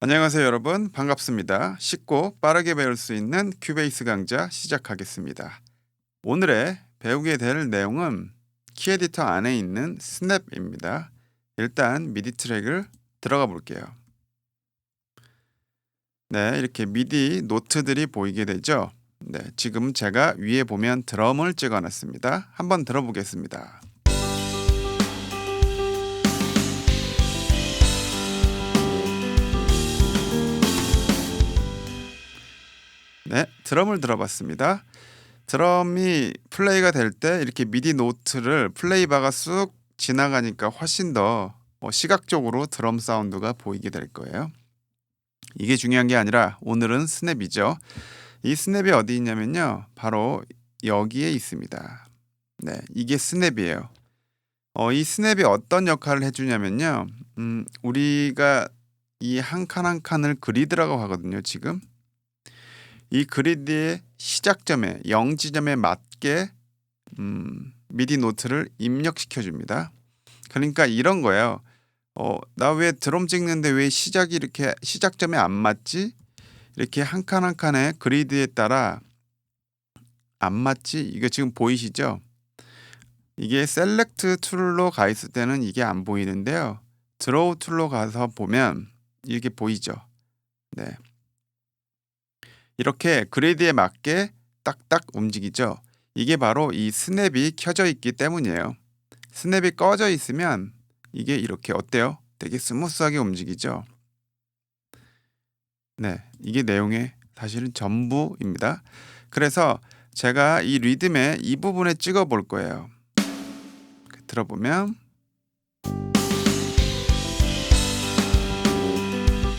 안녕하세요 여러분 반갑습니다. 쉽고 빠르게 배울 수 있는 큐베이스 강좌 시작하겠습니다. 오늘의 배우게 될 내용은 키 에디터 안에 있는 스냅입니다. 일단 미디 트랙을 들어가 볼게요. 네 이렇게 미디 노트들이 보이게 되죠. 네 지금 제가 위에 보면 드럼을 찍어 놨습니다. 한번 들어보겠습니다. 네, 드럼을 들어봤습니다. 드럼이 플레이가 될 때 이렇게 미디 노트를 플레이바가 쑥 지나가니까 훨씬 더뭐 시각적으로 드럼 사운드가 보이게 될 거예요. 이게 중요한 게 아니라 오늘은 스냅이죠. 이 스냅이 어디 있냐면요. 바로 여기에 있습니다. 네, 이게 스냅이에요. 어, 이 스냅이 어떤 역할을 해주냐면요. 음, 우리가 이 한 칸 한 칸을 그리드라고 하거든요. 지금 이 그리드의 시작점에 0 지점에 맞게 음, 미디 노트를 입력시켜 줍니다. 그러니까 이런 거예요. 어, 나 왜 드럼 찍는데 왜 시작이 이렇게 시작점에 안 맞지? 이렇게 한 칸 한 칸의 그리드에 따라 안 맞지? 이거 지금 보이시죠? 이게 셀렉트 툴로 가 있을 때는 이게 안 보이는데요. 드로우 툴로 가서 보면 이게 보이죠? 네. 이렇게 그리드에 맞게 딱딱 움직이죠. 이게 바로 이 스냅이 켜져 있기 때문이에요. 스냅이 꺼져 있으면 이게 이렇게 어때요? 되게 스무스하게 움직이죠. 네, 이게 내용의 사실은 전부입니다. 그래서 제가 이 리듬의 이 부분에 찍어 볼 거예요. 들어보면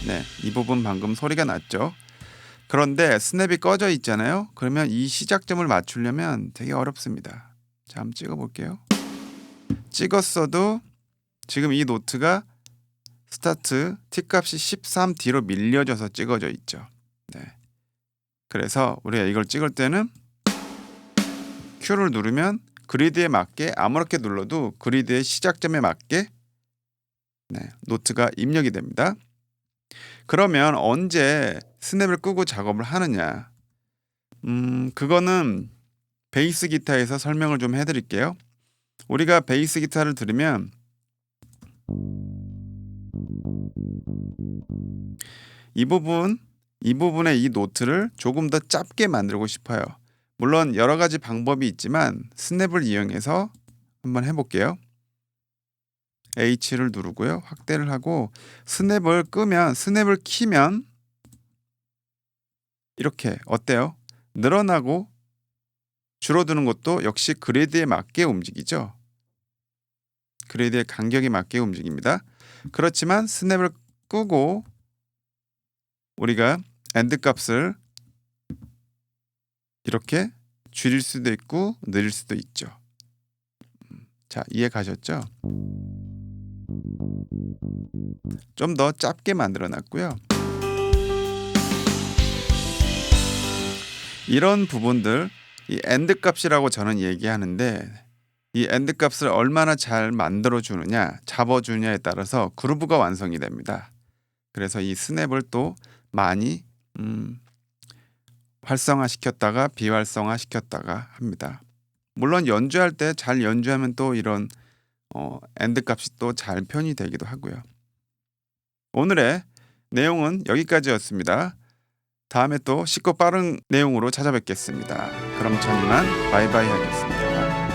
네, 이 부분 방금 소리가 났죠. 그런데 스냅이 꺼져 있잖아요. 그러면 이 시작점을 맞추려면 되게 어렵습니다. 자, 한번 찍어 볼게요. 찍었어도 지금 이 노트가 스타트 T 값이 13D로 밀려져서 찍어져 있죠. 네. 그래서 우리가 이걸 찍을 때는 Q를 누르면 그리드에 맞게 아무렇게 눌러도 그리드의 시작점에 맞게 네, 노트가 입력이 됩니다. 그러면 언제 스냅을 끄고 작업을 하느냐? 음, 그거는 베이스 기타에서 설명을 좀 해드릴게요. 우리가 베이스 기타를 들으면 이 부분, 이 부분의 이 노트를 조금 더 짧게 만들고 싶어요. 물론 여러 가지 방법이 있지만 스냅을 이용해서 한번 해볼게요. H를 누르고요. 확대를 하고 스냅을 끄면 스냅을 키면 이렇게 어때요? 늘어나고 줄어드는 것도 역시 그레이드에 맞게 움직이죠. 그레이드의 간격에 맞게 움직입니다. 그렇지만 스냅을 끄고 우리가 엔드 값을 이렇게 줄일 수도 있고 늘릴 수도 있죠. 음, 자, 이해 가셨죠? 좀 더 짧게 만들어 놨고요. 이런 부분들 이 엔드 값이라고 저는 얘기하는데 이 엔드 값을 얼마나 잘 만들어 주느냐, 잡아 주느냐에 따라서 그루브가 완성이 됩니다. 그래서 이 스냅을 또 많이 음, 활성화 시켰다가 비활성화 시켰다가 합니다. 물론 연주할 때 잘 연주하면 또 이런 어, 엔드 값이 또잘 표현이 되기도 하고요. 오늘의 내용은 여기까지였습니다. 다음에 또 쉽고 빠른 내용으로 찾아뵙겠습니다. 그럼 전 이만 바이바이 하겠습니다.